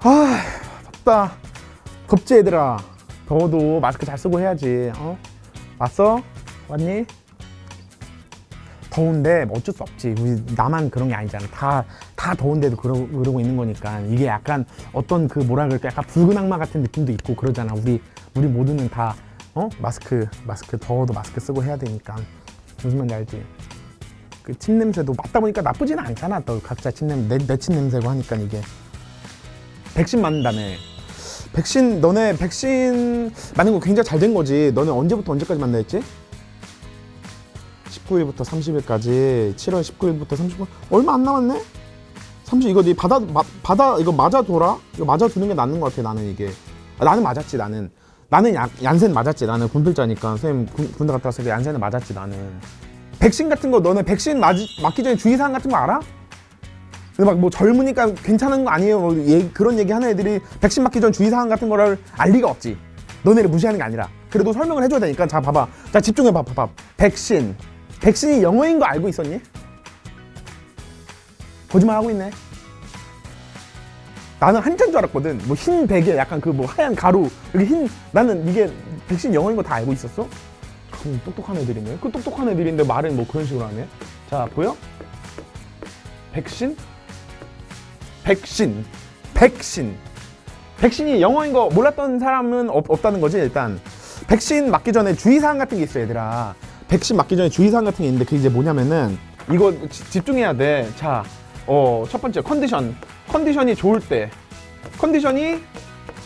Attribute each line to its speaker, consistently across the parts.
Speaker 1: 아 덥다 덥지 얘들아 더워도 마스크 잘 쓰고 해야지 어? 왔어? 왔니? 더운데 뭐 어쩔 수 없지 우리 나만 그런 게 아니잖아 다, 다 더운데도 그러, 그러고 있는 거니까 이게 약간 어떤 그 뭐라 그럴까 약간 붉은 악마 같은 느낌도 있고 그러잖아 우리 우리 모두는 다 어? 마스크 마스크 더워도 마스크 쓰고 해야 되니까 무슨 말인지 알지? 그 침 냄새도 맡다 보니까 나쁘지는 않잖아 또 각자 침 냄새 내, 내 침 냄새고 하니까 이게 백신 맞는다며 백신 너네 백신 맞는 거 굉장히 잘 된 거지 너네 언제부터 언제까지 맞나 했지? 19일부터 30일까지 7월 19일부터 30일 얼마 안 남았네? 30 이거 네 받아 마, 받아 이거 맞아 돌아? 이거 맞아 두는 게 낫는 것 같아 나는 이게 아, 나는 맞았지 나는 나는 야, 얀센 맞았지 나는 군필자니까 선생님 군, 군대 갔다 왔을 때 얀센을 맞았지 나는 백신 같은 거 너네 백신 맞, 맞기 전에 주의사항 같은 거 알아? 근데 막 뭐 젊으니까 괜찮은 거 아니에요. 뭐 얘- 그런 얘기 하는 애들이 백신 맞기 전 주의사항 같은 거를 알 리가 없지. 너네를 무시하는 게 아니라. 그래도 설명을 해줘야 되니까. 자 봐봐. 자 집중해 봐 봐 봐. 백신. 백신이 영어인 거 알고 있었니? 거짓말 하고 있네. 나는 한자인 줄 알았거든. 뭐 흰 베개 약간 그 뭐 하얀 가루. 여기 흰 나는 이게 백신 영어인 거 다 알고 있었어? 그럼 똑똑한 애들이네. 그 똑똑한 애들인데 말은 뭐 그런 식으로 하네. 자 보여? 백신? 백신. 백신. 백신이 영어인 거 몰랐던 사람은 없, 없다는 거지 일단. 백신 맞기 전에 주의사항 같은 게 있어 얘들아. 백신 맞기 전에 주의사항 같은 게 있는데 그게 이제 뭐냐면은 이거 지- 집중해야 돼 자 어 첫 번째 컨디션. 컨디션이 좋을 때. 컨디션이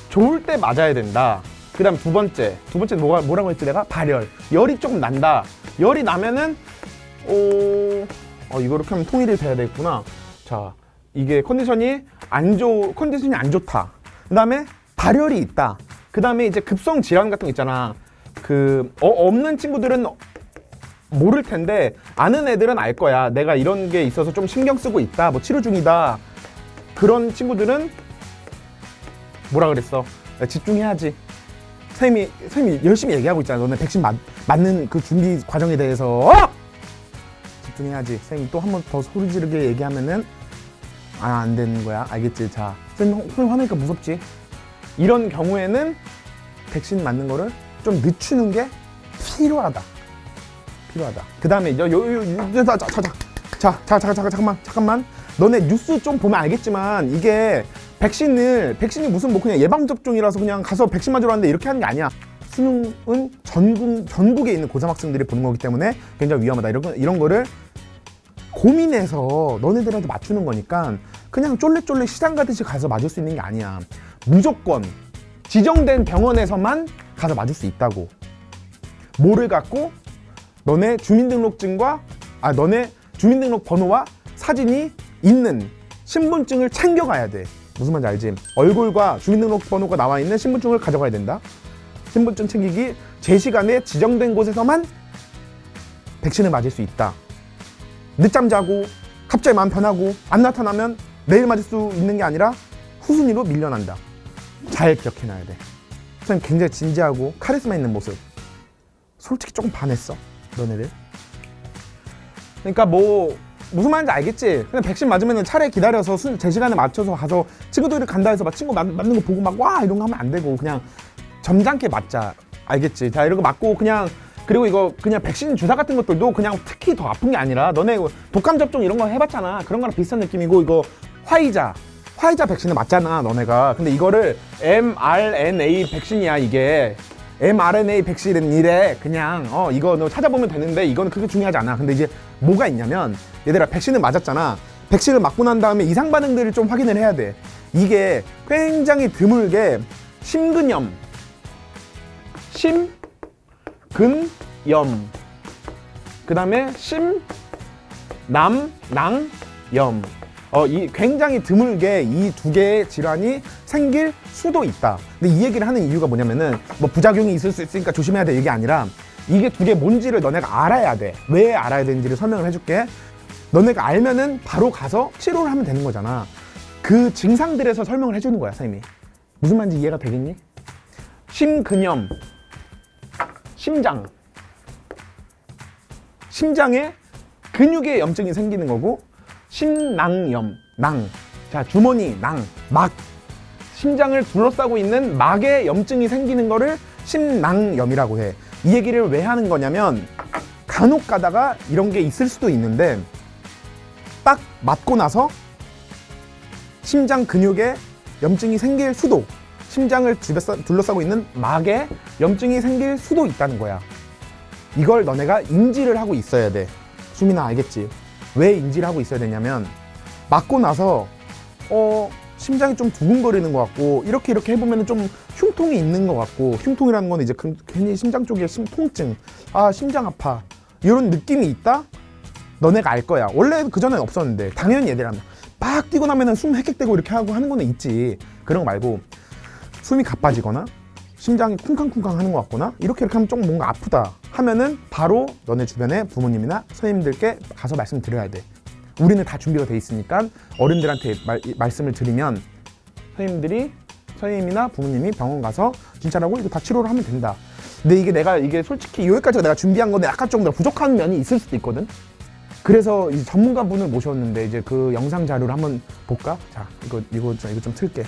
Speaker 1: 좋을 때 맞아야 된다. 그 다음 두 번째. 두 번째 뭐가 뭐라고 했지 내가? 발열. 열이 조금 난다. 열이 나면은 어, 어 이거 이렇게 하면 통일이 돼야 되겠구나. 자 이게 컨디션이 안 좋, 컨디션이 안 좋다. 그 다음에 발열이 있다. 그 다음에 이제 급성 질환 같은 거 있잖아. 그, 어, 없는 친구들은 모를 텐데, 아는 애들은 알 거야. 내가 이런 게 있어서 좀 신경 쓰고 있다. 뭐 치료 중이다. 그런 친구들은 뭐라 그랬어? 야, 집중해야지. 선생님이, 선생님이 열심히 얘기하고 있잖아. 너네 백신 맞, 맞는 그 준비 과정에 대해서. 어! 집중해야지. 선생님 또한 번 더 소리 지르게 얘기하면은 아, 안 되는 거야. 알겠지? 자, 선생님, 선생님 화내니까 무섭지? 이런 경우에는 백신 맞는 거를 좀 늦추는 게 필요하다. 필요하다. 그 다음에, 요, 요, 요, 요, 자, 자, 자, 자, 자, 자, 자, 자, 잠깐만, 잠깐만. 너네 뉴스 좀 보면 알겠지만, 이게 백신을, 백신이 무슨 뭐 그냥 예방 접종이라서 그냥 가서 백신 맞으러 왔는데 이렇게 하는 게 아니야. 수능은 전국, 전국에 있는 고3 학생들이 보는 거기 때문에 굉장히 위험하다. 이런, 거- 이런 거를 고민해서 너네들한테 맞추는 거니까 그냥 쫄래쫄래 시장 가듯이 가서 맞을 수 있는 게 아니야. 무조건 지정된 병원에서만 가서 맞을 수 있다고. 뭐를 갖고 너네 주민등록증과 아 너네 주민등록 번호와 사진이 있는 신분증을 챙겨가야 돼. 무슨 말인지 알지? 얼굴과 주민등록 번호가 나와 있는 신분증을 가져가야 된다. 신분증 챙기기 제 시간에 지정된 곳에서만 백신을 맞을 수 있다. 늦잠 자고 갑자기 마음 변하고 안 나타나면 내일 맞을 수 있는 게 아니라 후순위로 밀려난다. 잘 기억해놔야 돼. 선생님 굉장히 진지하고 카리스마 있는 모습. 솔직히 조금 반했어. 너네들. 그러니까 뭐 무슨 말인지 알겠지? 그냥 백신 맞으면 차라리 기다려서 순- 제 시간에 맞춰서 가서 친구들이 간다 해서 막 친구 맞, 맞는 거 보고 막 와 이런 거 하면 안 되고 그냥 점잖게 맞자. 알겠지? 자 이런 거 맞고 그냥 그리고 이거 그냥 백신 주사 같은 것들도 그냥 특히 더 아픈 게 아니라 너네 독감 접종 이런 거 해봤잖아. 그런 거랑 비슷한 느낌이고 이거 화이자 화이자 백신을 맞잖아 너네가. 근데 이거를 mRNA 백신이야 이게. mRNA 백신은 이래 그냥 어 이거 너 찾아보면 되는데 이거는 그렇게 중요하지 않아. 근데 이제 뭐가 있냐면 얘들아 백신을 맞았잖아. 백신을 맞고 난 다음에 이상 반응들을 좀 확인을 해야 돼. 이게 굉장히 드물게 심근염, 심 근염, 그 다음에 심 남 낭 염. 어, 이 굉장히 드물게 이 두 개의 질환이 생길 수도 있다. 근데 이 얘기를 하는 이유가 뭐냐면은 뭐 부작용이 있을 수 있으니까 조심해야 돼 이게 아니라 이게 두 개 뭔지를 너네가 알아야 돼. 왜 알아야 되는지를 설명을 해줄게. 너네가 알면은 바로 가서 치료를 하면 되는 거잖아. 그 증상들에서 설명을 해주는 거야, 선생님이. 무슨 말인지 이해가 되겠니? 심근염, 심장, 심장에 근육에 염증이 생기는 거고 심낭염, 낭. 자, 주머니, 낭, 막. 심장을 둘러싸고 있는 막에 염증이 생기는 거를 심낭염이라고 해. 이 얘기를 왜 하는 거냐면 간혹 가다가 이런 게 있을 수도 있는데 딱 맞고 나서 심장 근육에 염증이 생길 수도 심장을 둘러싸- 둘러싸고 있는 막에 염증이 생길 수도 있다는 거야. 이걸 너네가 인지를 하고 있어야 돼. 수민아 알겠지? 왜 인지를 하고 있어야 되냐면 맞고 나서 어 심장이 좀 두근거리는 것 같고 이렇게 이렇게 해보면 좀 흉통이 있는 것 같고 흉통이라는 건 이제 그- 괜히 심장 쪽에 심, 통증 아 심장 아파 이런 느낌이 있다 너네가 알 거야 원래 그 전엔 없었는데 당연히 얘들하면 막 뛰고 나면은 숨 헥헥대고 이렇게 하고 하는 거는 있지 그런 거 말고 숨이 가빠지거나 심장이 쿵쾅쿵쾅 하는 것 같거나 이렇게 이렇게 하면 좀 뭔가 아프다 하면은 바로 너네 주변에 부모님이나 선생님들께 가서 말씀드려야 돼 우리는 다 준비가 돼 있으니까 어른들한테 말, 말씀을 드리면 선생님들이 선생님이나 부모님이 병원 가서 진짜라고 이거 다 치료를 하면 된다. 근데 이게 내가 이게 솔직히 여기까지가 내가 준비한 건데 약간 좀더 부족한 면이 있을 수도 있거든. 그래서 이 전문가분을 모셨는데 이제 그 영상 자료를 한번 볼까? 자, 이거 이거 좀 이거 좀 틀게.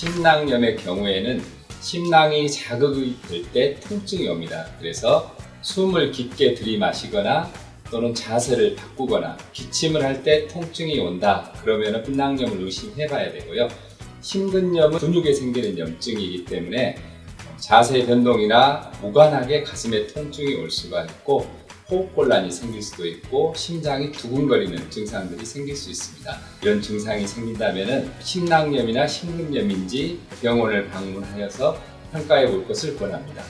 Speaker 2: 심낭염의 경우에는 심낭이 자극이 될 때 통증이 옵니다. 그래서 숨을 깊게 들이마시거나 또는 자세를 바꾸거나 기침을 할 때 통증이 온다. 그러면 심낭염을 의심해 봐야 되고요. 심근염은 근육에 생기는 염증이기 때문에 자세 변동이나 무관하게 가슴에 통증이 올 수가 있고 호흡곤란이 생길 수도 있고 심장이 두근거리는 증상들이 생길 수 있습니다. 이런 증상이 생긴다면 심낭염이나 심근염인지 병원을 방문하여서 평가해 볼 것을 권합니다.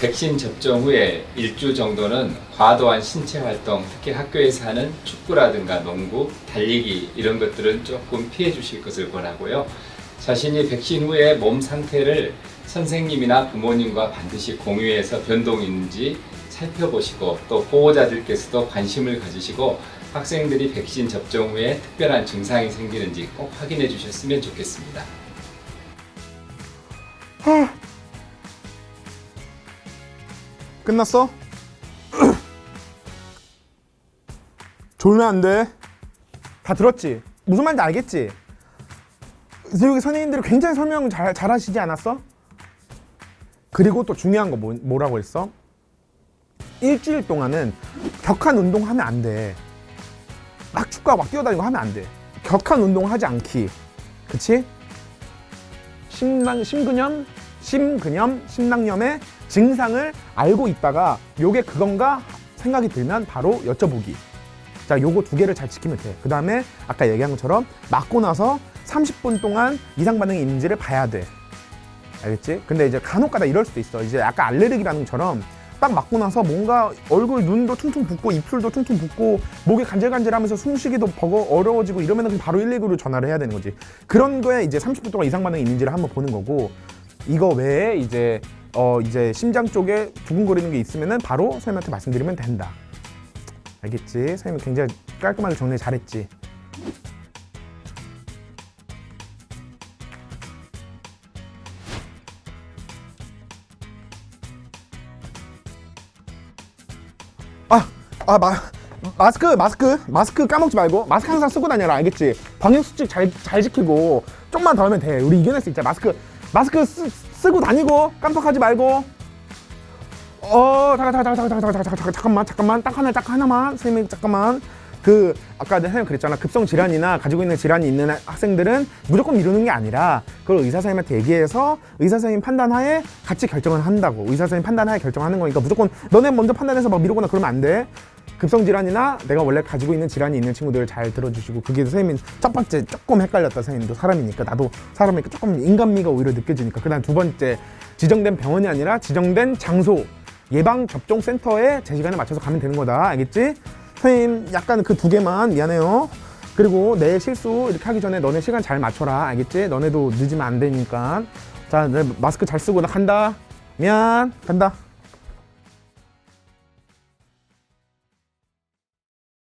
Speaker 2: 백신 접종 후에 일주 정도는 과도한 신체 활동, 특히 학교에서 하는 축구라든가 농구, 달리기 이런 것들은 조금 피해 주실 것을 권하고요. 자신이 백신 후에 몸 상태를 선생님이나 부모님과 반드시 공유해서 변동이 있는지 살펴보시고 또 보호자들께서도 관심을 가지시고 학생들이 백신 접종 후에 특별한 증상이 생기는지 꼭 확인해 주셨으면 좋겠습니다.
Speaker 1: 끝났어? 졸면 안 돼. 다 들었지? 무슨 말인지 알겠지? 여기 선생님들이 굉장히 설명 잘, 잘 하시지 않았어? 그리고 또 중요한 거 뭐, 뭐라고 했어? 일주일 동안은 격한 운동 하면 안 돼. 막 축구하고 막 뛰어다니고 하면 안 돼. 격한 운동 하지 않기. 그치? 심낭, 심근염, 심근염, 심낭염의 증상을 알고 있다가 요게 그건가 생각이 들면 바로 여쭤보기. 자, 요거 두 개를 잘 지키면 돼. 그 다음에 아까 얘기한 것처럼 맞고 나서 30분 동안 이상 반응이 있는지를 봐야 돼. 알겠지? 근데 이제 간혹가다 이럴 수도 있어. 이제 약간 알레르기 반응처럼 딱 맞고 나서 뭔가 얼굴 눈도 퉁퉁 붓고 입술도 퉁퉁 붓고 목이 간질간질하면서 숨쉬기도 버거 어려워지고 이러면 은 바로 119로 전화를 해야 되는 거지. 그런 거에 이제 30분 동안 이상 반응이 있는지를 한번 보는 거고 이거 외에 이제 어 이제 심장 쪽에 두근거리는 게 있으면은 바로 선생님한테 말씀드리면 된다. 알겠지? 선생님 굉장히 깔끔하게 정리 잘했지. 아, 아, 마, 마스크, 마스크, 마스크 까먹지 말고 마스크 항상 쓰고 다녀라, 알겠지? 방역 수칙 잘, 잘 지키고 좀만 더 하면 돼. 우리 이겨낼 수 있자. 마스크, 마스크 쓰, 쓰고 다니고 깜빡하지 말고. 어, 잠깐, 잠깐, 잠깐, 잠깐, 잠깐, 잠깐, 잠깐만, 잠깐만, 딱 하나, 딱 하나만, 선생님, 잠깐만. 그 아까 내가 선생님 그랬잖아 급성 질환이나 가지고 있는 질환이 있는 학생들은 무조건 미루는 게 아니라 그걸 의사 선생님한테 얘기해서 의사 선생님 판단하에 같이 결정을 한다고 의사 선생님 판단하에 결정하는 거니까 무조건 너네 먼저 판단해서 막 미루거나 그러면 안 돼. 급성 질환이나 내가 원래 가지고 있는 질환이 있는 친구들 잘 들어주시고 그게 선생님 첫 번째 조금 헷갈렸다 선생님도 사람이니까 나도 사람이니까 조금 인간미가 오히려 느껴지니까 그다음 두 번째 지정된 병원이 아니라 지정된 장소 예방 접종 센터에 제 시간에 맞춰서 가면 되는 거다 알겠지? 선생님 약간 그 두 개만 미안해요. 그리고 내 실수 이렇게 하기 전에 너네 시간 잘 맞춰라. 알겠지? 너네도 늦으면 안 되니까. 자내 마스크 잘 쓰고 나 간다. 미안. 간다